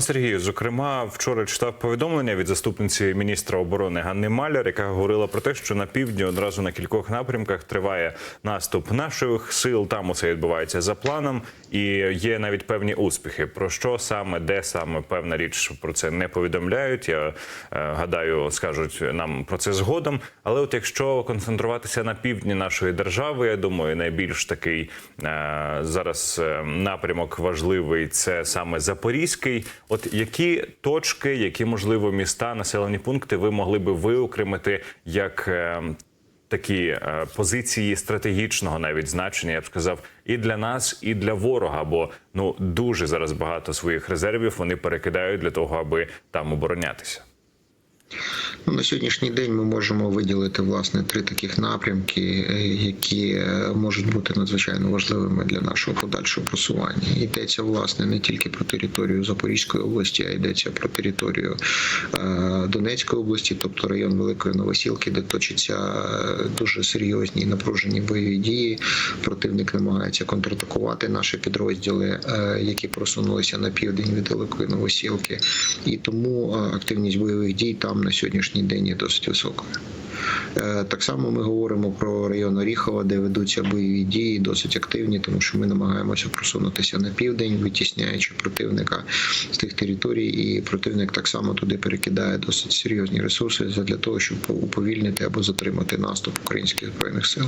Сергію, зокрема, вчора читав повідомлення від заступниці міністра оборони Ганни Маляр, яка говорила про те, що на півдні одразу на кількох напрямках триває наступ наших сил. Там усе відбувається за планом, і є навіть певні успіхи. Про що саме, де саме певна річ про це не повідомляють. Я е, гадаю, скажуть нам про це згодом. Але от якщо концентруватися на півдні нашої держави, я думаю, найбільш такий е, зараз е, напрямок важливий це саме Запорізький. От які точки, які можливо міста, населені пункти ви могли би виокремити як е, такі е, позиції стратегічного навіть значення, я б сказав, і для нас, і для ворога. Бо ну дуже зараз багато своїх резервів вони перекидають для того, аби там оборонятися. Ну, на сьогоднішній день ми можемо виділити власне три таких напрямки, е, які е, можуть бути надзвичайно важливими для нашого подальшого просування. Йдеться власне не тільки про територію Запорізької області, а йдеться про територію е, Донецької області, тобто район Великої Новосілки, де точаться дуже серйозні і напружені бойові дії. Противник намагається контратакувати наші підрозділи, які просунулися на південь від Великої Новосілки, і тому активність бойових дій там на сьогоднішній день є досить високою. Е, Так само ми говоримо про район Оріхова, де ведуться бойові дії, досить активні, тому що ми намагаємося просунутися на південь, витісняючи противника з тих територій, і противник так само туди перекидає досить серйозні ресурси для того, щоб уповільнити або затримати наступ українських збройних сил.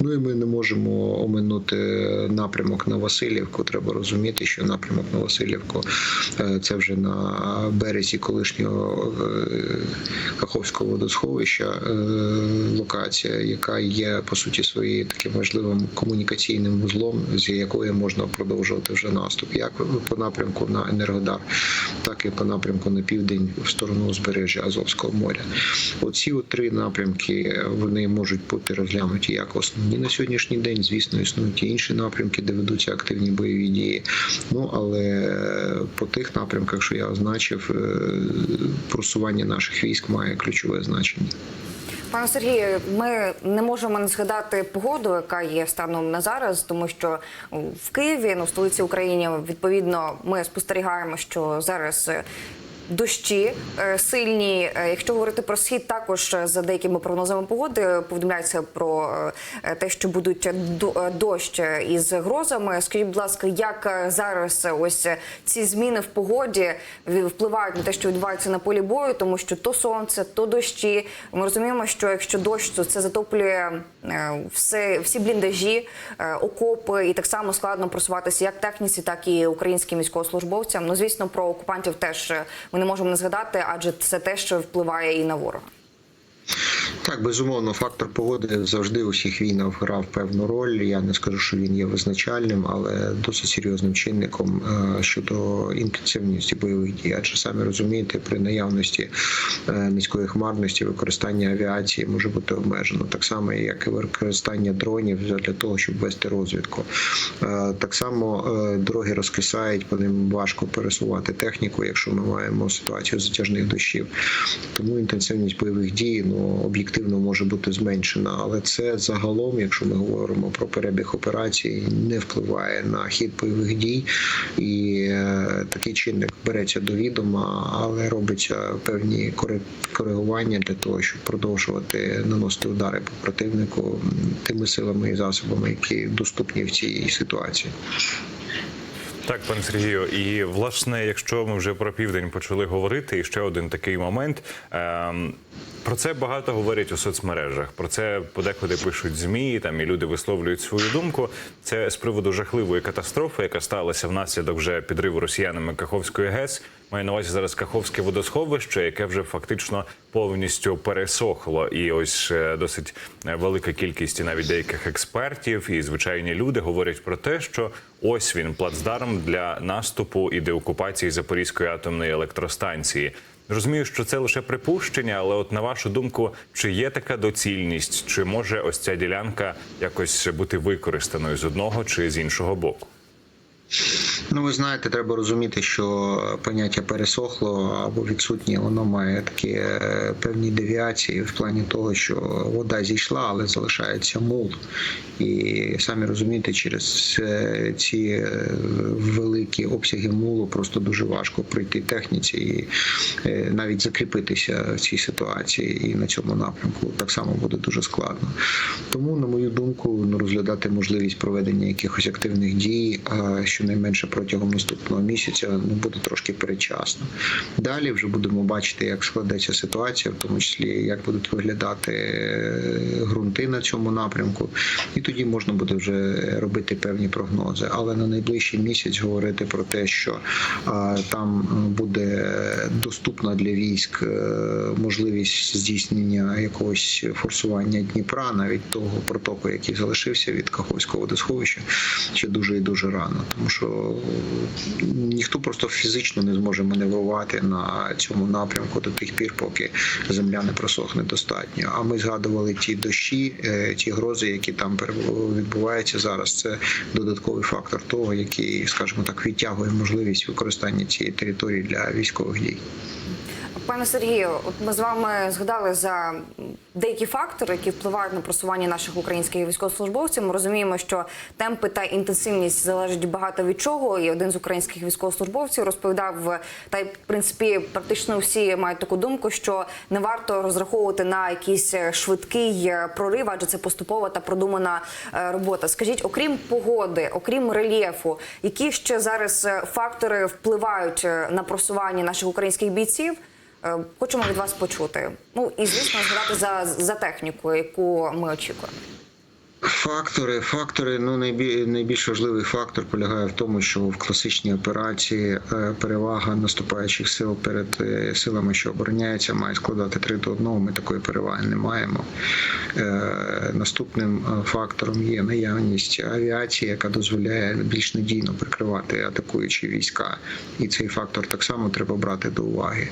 Ну і ми не можемо оминути напрямок на Васильівку. Треба розуміти, що напрямок на Васильівку е, це вже на березі колишнього е, Каховського водосховища локація, яка є по суті своєю таким важливим комунікаційним вузлом, з якої можна продовжувати вже наступ, як по напрямку на Енергодар, так і по напрямку на південь в сторону узбережжя Азовського моря. Оці три напрямки вони можуть бути розглянуті як основні на сьогоднішній день. Звісно, існують і інші напрямки, де ведуться активні бойові дії. Ну але по тих напрямках, що я означив, е, просування наших військ має ключове значення. Пане Сергію, ми не можемо не згадати погоду, яка є станом на зараз, тому що в Києві, ну в столиці України, відповідно, ми спостерігаємо, що зараз. Дощі е, сильні. Е, Якщо говорити про схід, також е, за деякими прогнозами погоди повідомляється про те, що будуть до- дощ із грозами. Скажіть, будь ласка, як зараз ось ці зміни в погоді впливають на те, що відбувається на полі бою, тому що то сонце, то дощі. Ми розуміємо, що якщо дощ, то це затоплює все, всі бліндажі, окопи, і так само складно просуватися як техніці, так і українським військовослужбовцям. Ну звісно, про окупантів теж е, не можемо не згадати, адже це те, що впливає і на ворога. Так, безумовно, фактор погоди завжди у всіх війнах грав певну роль. Я не скажу, що він є визначальним, але досить серйозним чинником е, щодо інтенсивності бойових дій. Адже самі розумієте, при наявності е, низької хмарності використання авіації може бути обмежено, так само як і використання дронів для того, щоб вести розвідку. Е, Так само дороги розкисають, по ним важко пересувати техніку, якщо ми маємо ситуацію затяжних дощів. Тому інтенсивність бойових дій ну об'єктивно може бути зменшена, але це загалом, якщо ми говоримо про перебіг операцій, не впливає на хід бойових дій, і е, такий чинник береться до відома, але робиться певні коригування для того, щоб продовжувати наносити удари по противнику тими силами і засобами, які доступні в цій ситуації. Так, пане Сергію, і власне, якщо ми вже про південь почали говорити, і ще один такий момент. Ем, про це багато говорять у соцмережах. Про це подекуди пишуть змі, там і люди висловлюють свою думку. Це з приводу жахливої катастрофи, яка сталася внаслідок вже підриву росіянами Каховської ГЕС. Маю на увазі зараз Каховське водосховище, яке вже фактично повністю пересохло. І ось е, досить е, велика кількість і навіть деяких експертів і звичайні люди говорять про те, що ось він плацдарм для наступу і деокупації Запорізької атомної електростанції. Розумію, що це лише припущення, але от на вашу думку, чи є така доцільність, чи може ось ця ділянка якось бути використаною з одного чи з іншого боку? Ну, ви знаєте, треба розуміти, що поняття пересохло або відсутнє, воно має такі е, певні девіації в плані того, що вода зійшла, але залишається мул. І самі розумієте, через е, ці е, великі обсяги мулу просто дуже важко пройти техніці і навіть закріпитися в цій ситуації. І на цьому напрямку так само буде дуже складно. Тому, на мою думку, ну, розглядати можливість проведення якихось активних дій, щонайменше протягом наступного місяця, ну буде трошки передчасно. Далі вже будемо бачити, як складеться ситуація, в тому числі як будуть виглядати е, ґрунти на цьому напрямку, і тоді можна буде вже робити певні прогнози. Але на найближчий місяць говорити про те, що а, там буде доступна для військ е, можливість здійснення якогось форсування Дніпра, навіть того протоку, який залишився від Каховського водосховища, ще дуже і дуже рано, тому що ніхто просто фізично не зможе маневрувати на цьому напрямку до тих пір, поки земля не просохне достатньо. А ми згадували ті дощі, е, ті грози, які там відбуваються зараз. Це додатковий фактор того, який, скажімо так, відтягує можливість використання цієї території для військових дій. Пане Сергію, от ми з вами згадали за деякі фактори, які впливають на просування наших українських військовослужбовців. Ми розуміємо, що темпи та інтенсивність залежать багато від чого. І один з українських військовослужбовців розповідав, та й в принципі практично всі мають таку думку, що не варто розраховувати на якийсь е, швидкий е, прорив, адже це поступова та продумана е, робота. Скажіть, окрім погоди, окрім рельєфу, які ще зараз фактори впливають на просування наших українських бійців? Е, Хочемо від вас почути. Ну і звісно згадати за, за техніку, яку ми очікуємо. Фактори, фактори, ну найбільш важливий фактор полягає в тому, що в класичній операції е, перевага наступаючих сил перед е, силами, що обороняються, має складати 3 до 1. Ми такої переваги не маємо. Е, Наступним фактором є наявність авіації, яка дозволяє більш надійно прикривати атакуючі війська, і цей фактор так само треба брати до уваги.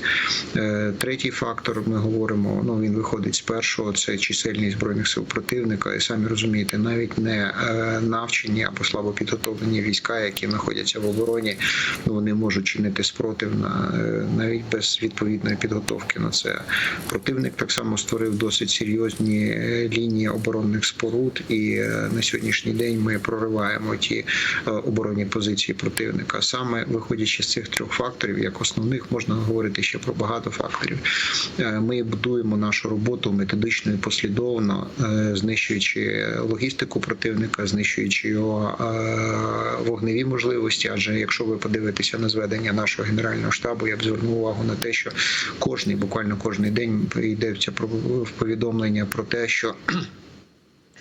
Третій фактор, ми говоримо, ну він виходить з першого, це чисельність збройних сил противника, і самі розумієте, навіть не е, навчені або слабо підготовлені війська, які знаходяться в обороні, ну вони можуть чинити спротив на е, навіть без відповідної підготовки на це. Противник так само створив досить серйозні е, лінії оборонних споруд, і на сьогоднішній день ми прориваємо ті оборонні позиції противника. Саме виходячи з цих трьох факторів, як основних, можна говорити ще про багато факторів. Ми будуємо нашу роботу методично і послідовно, знищуючи логістику противника, знищуючи його е, вогневі можливості. Адже якщо ви подивитеся на зведення нашого генерального штабу, я б звернув увагу на те, що кожний, буквально кожний день йдеться про повідомлення про те, що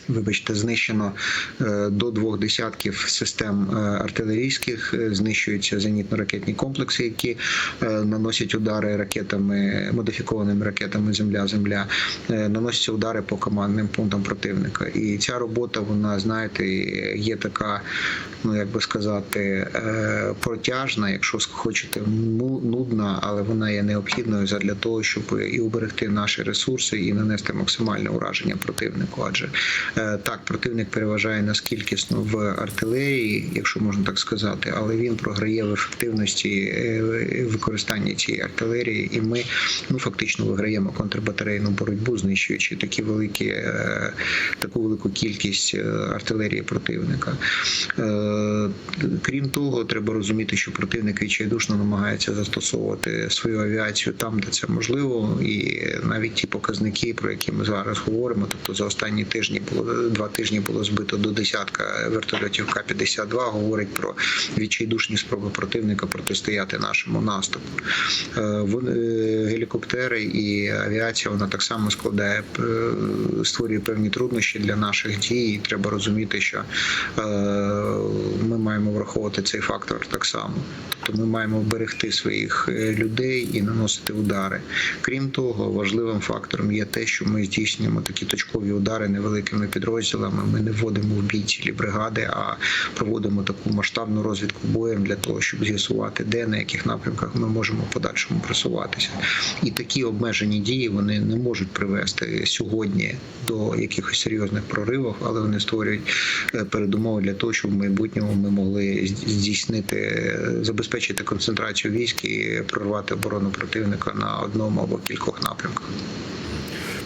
Вибачте, знищено е, до двох десятків систем е, артилерійських, е, знищуються зенітно-ракетні комплекси, які наносять удари ракетами, модифікованими ракетами Земля-Земля, наносяться удари по командним пунктам противника. І ця робота, вона знаєте, є така, ну як би сказати, протяжна, якщо хочете, ну, нудна, але вона є необхідною для того, щоб і уберегти наші ресурси, і нанести максимальне ураження противнику. Адже Так, противник переважає нас кількісно в артилерії, якщо можна так сказати, але він програє в ефективності е, використання цієї артилерії, і ми ну фактично виграємо контрбатарейну боротьбу, знищуючи такі великі, е, таку велику кількість е, артилерії противника. Е, Крім того, треба розуміти, що противник відчайдушно намагається застосовувати свою авіацію там, де це можливо, і навіть ті показники, про які ми зараз говоримо, тобто за останні тижні було два тижні було збито до десятка вертольотів К-52, говорить про відчайдушні спроби противника протистояти нашому наступу. Е, Гелікоптери і авіація вона так само складає е, створює певні труднощі для наших дій. І треба розуміти, що е, ми маємо враховувати цей фактор так само. Тобто ми маємо берегти своїх людей і наносити удари. Крім того, важливим фактором є те, що ми здійснюємо такі точкові удари невеликими своїми підрозділами. Ми не вводимо в бій цілі бригади, а проводимо таку масштабну розвідку боєм для того, щоб з'ясувати, де на яких напрямках ми можемо в подальшому просуватися. І такі обмежені дії вони не можуть привести сьогодні до якихось серйозних проривів, але вони створюють е, передумови для того, щоб в майбутньому ми могли здійснити, е, забезпечити концентрацію військ і прорвати оборону противника на одному або кількох напрямках.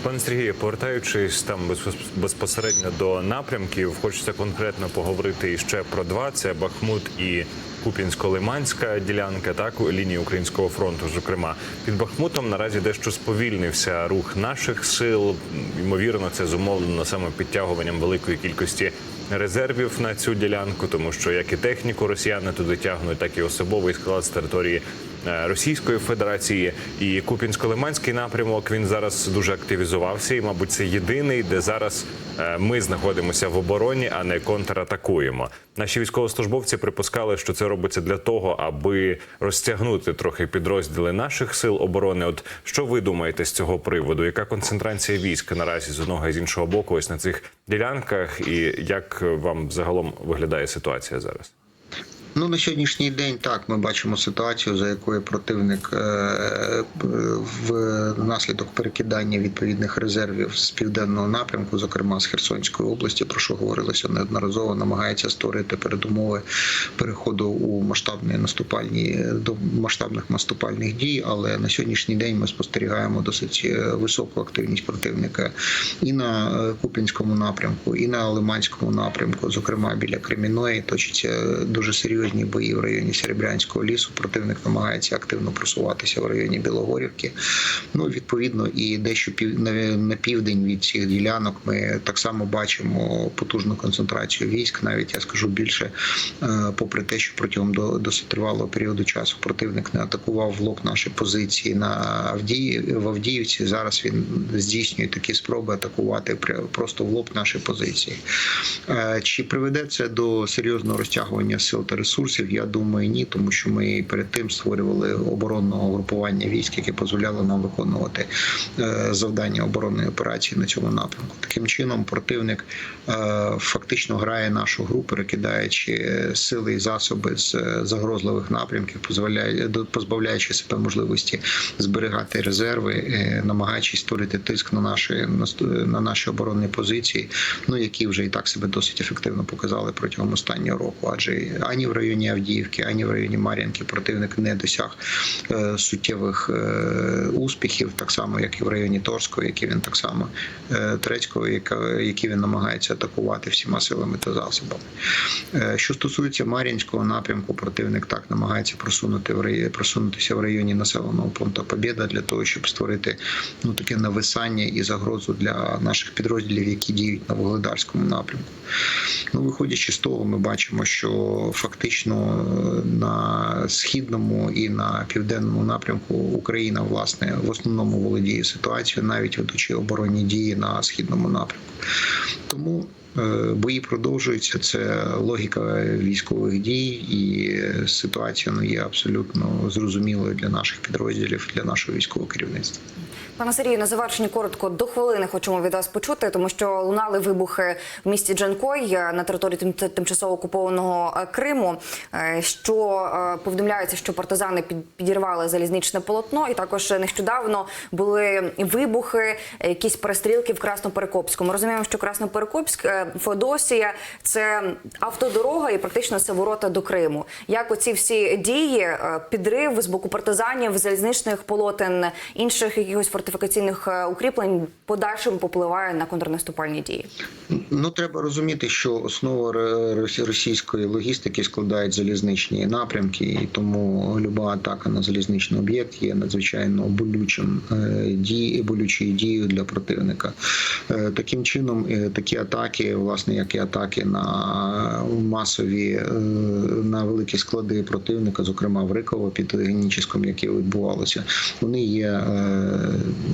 Пане Сергію, повертаючись там безпос- безпосередньо до напрямків, хочеться конкретно поговорити іще про два: це Бахмут і Купінсько-Лиманська ділянка, так лінії українського фронту. Зокрема, під Бахмутом наразі дещо сповільнився рух наших сил. Ймовірно, це зумовлено саме підтягуванням великої кількості резервів на цю ділянку, тому що як і техніку росіяни туди тягнуть, так і особовий склад з території Російської Федерації і Купінсько-Лиманський напрямок він зараз дуже активізувався, і, мабуть, це єдиний, де зараз е, ми знаходимося в обороні, а не контратакуємо. Наші військовослужбовці припускали, що це робиться для того, аби розтягнути трохи підрозділи наших сил оборони. От що ви думаєте з цього приводу? Яка концентрація військ наразі з одного і з іншого боку, ось на цих ділянках, і як вам загалом виглядає ситуація зараз? Ну на сьогоднішній день так ми бачимо ситуацію, за якою противник е, внаслідок перекидання відповідних резервів з південного напрямку, зокрема з Херсонської області, про що говорилося неодноразово, намагається створити передумови переходу у масштабні наступальні до масштабних наступальних дій. Але на сьогоднішній день ми спостерігаємо досить е, високу активність противника і на е, Купінському напрямку, і на Лиманському напрямку, зокрема біля Креміної, точаться дуже серйозні бої в районі Серебрянського лісу. Противник намагається активно просуватися в районі Білогорівки. Ну відповідно, і дещо на, південь від цих ділянок ми так само бачимо потужну концентрацію військ. Навіть я скажу більше, е, попри те, що протягом до досить тривалого періоду часу противник не атакував в лоб наші позиції на Авдії в Авдіївці. Зараз він здійснює такі спроби атакувати просто в лоб наші позиції. Е, Чи приведе це до серйозного розтягування сил та ресурсів? Я думаю, ні, тому що ми перед тим створювали оборонного групування військ, яке дозволяло нам виконувати е, завдання оборонної операції на цьому напрямку. Таким чином, противник е, фактично грає нашу гру, перекидаючи сили і засоби з е, загрозливих напрямків, позбавляючи себе можливості зберігати резерви, е, намагаючись створити тиск на наші на наші оборонні позиції, ну які вже і так себе досить ефективно показали протягом останнього року. Адже ані в районі Авдіївки, ані в районі Мар'їнки противник не досяг е, суттєвих е, успіхів, так само як і в районі Торського, які він так само е, Трецького, які він намагається атакувати всіма силами та засобами. Що стосується Мар'їнського напрямку, противник так намагається просунути в просунутися в районі населеного пункту Побєда для того, щоб створити ну таке нависання і загрозу для наших підрозділів, які діють на Вугледарському напрямку. Ну, виходячи з того, ми бачимо, що фактично е, на східному і на південному напрямку Україна власне в основному володіє ситуацією, навіть ведучи оборонні дії на східному напрямку. Тому е, бої продовжуються. Це логіка військових дій, і ситуація ну, є абсолютно зрозумілою для наших підрозділів, для нашого військового керівництва. Пане Сергію, на завершення коротко до хвилини хочемо від вас почути, тому що лунали вибухи в місті Джанкой е, на території тим- тимчасово окупованого е, Криму. е, Що повідомляється, що партизани під- підірвали залізничне полотно, і також нещодавно були вибухи, якісь перестрілки в Красноперекопському. Розуміємо, що Красноперекопськ, Феодосія це автодорога і практично це ворота до Криму. Як оці всі дії, підрив з боку партизанів, залізничних полотен, інших якихось фортифікаційних е, укріплень подальшим попливає на контрнаступальні дії? Ну треба розуміти, що основа російської логістики складають залізничні напрямки, і тому люба атака на залізничний об'єкт є надзвичайно болючим е, дії, болючою дією для противника. Е, Таким чином, такі атаки власне, як і атаки на масові на великі склади противника, зокрема в Риково під Геніческом, які відбувалося, вони є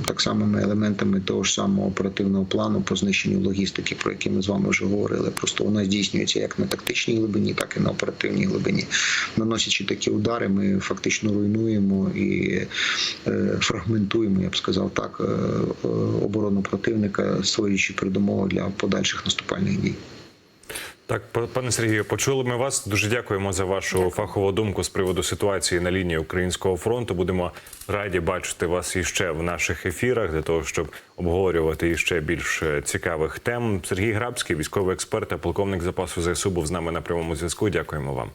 так самими елементами того ж самого оперативного плану по знищенню логістики, про який ми з вами вже говорили. Просто вона здійснюється як на тактичній глибині, так і на оперативній глибині. Наносячи такі удари, ми фактично руйнуємо і е, фрагментуємо, я б сказав так, е, е, оборону противника, створюючи передумови для подальших наступальних дій. Так, пане Сергію, почули ми вас. Дуже дякуємо за вашу фахову думку з приводу ситуації на лінії українського фронту. Будемо раді бачити вас іще в наших ефірах для того, щоб обговорювати іще більш е, цікавих тем. Сергій Грабський, військовий експерт та полковник запасу ЗСУ, був з нами на прямому зв'язку. Дякуємо вам.